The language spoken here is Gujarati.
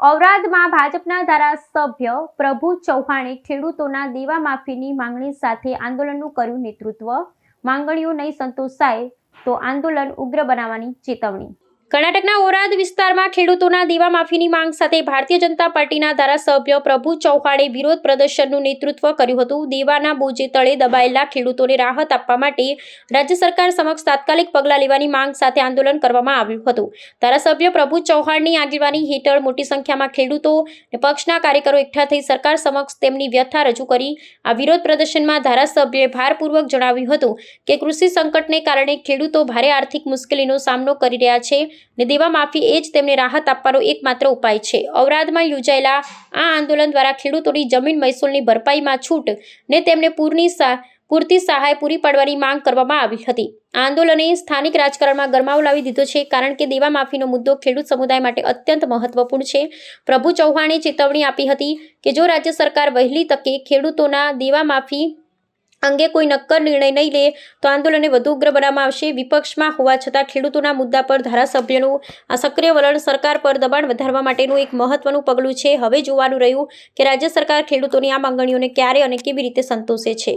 ઔરાદમાં ભાજપના ધારાસભ્ય પ્રભુ ચૌહાણે ખેડૂતોના દેવા માફીની માંગણી સાથે આંદોલનનું કર્યું નેતૃત્વ. માંગણીઓ નહીં સંતોષાય તો આંદોલન ઉગ્ર બનાવવાની ચેતવણી. કર્ણાટકના ઓરાદ વિસ્તારમાં ખેડૂતોના દેવા માફીની માંગ સાથે ભારતીય જનતા પાર્ટીના ધારાસભ્ય પ્રભુ ચૌહાણે વિરોધ પ્રદર્શનનું નેતૃત્વ કર્યું હતું. દેવાના બોજે તળે દબાયેલા ખેડૂતોને રાહત આપવા માટે રાજ્ય સરકાર સમક્ષ તાત્કાલિક પગલાં લેવાની માંગ સાથે આંદોલન કરવામાં આવ્યું હતું. ધારાસભ્ય પ્રભુ ચૌહાણની આગેવાની હેઠળ મોટી સંખ્યામાં ખેડૂતો અને પક્ષના કાર્યકરો એકઠા થઈ સરકાર સમક્ષ તેમની વ્યથા રજૂ કરી. આ વિરોધ પ્રદર્શનમાં ધારાસભ્યએ ભારપૂર્વક જણાવ્યું હતું કે કૃષિ સંકટને કારણે ખેડૂતો ભારે આર્થિક મુશ્કેલીનો સામનો કરી રહ્યા છે. ને દેવા માફી એ જ તેમને રાહત આપવાનો એકમાત્ર ઉપાય છે. ઔરાદમાં યોજાયેલા આ આંદોલન દ્વારા ખેડૂતોની જમીન મહેસૂલની ભરપાઈમાં છૂટ ને તેમને પૂરની પૂરતી સહાય પૂરી પાડવાની માંગ કરવામાં આવી હતી. આંદોલને સ્થાનિક રાજકારણમાં ગરમાવો લાવી દીધો છે કારણ કે દેવા માફીનો મુદ્દો ખેડૂત સમુદાય માટે અત્યંત મહત્વપૂર્ણ છે. પ્રભુ ચૌહાણે ચેતવણી આપી હતી કે જો રાજ્ય સરકાર વહેલી તકે ખેડૂતોના દેવા માફી અંગે કોઈ નક્કર નિર્ણય નહીં લે તો આંદોલનને વધુ ઉગ્ર બનાવવામાં આવશે. વિપક્ષમાં હોવા છતાં ખેડૂતોના મુદ્દા પર ધારાસભ્યનું આ સક્રિય વલણ સરકાર પર દબાણ વધારવા માટેનું એક મહત્વનું પગલું છે. હવે જોવાનું રહ્યું કે રાજ્ય સરકાર ખેડૂતોની આ માંગણીઓને ક્યારે અને કેવી રીતે સંતોષે છે.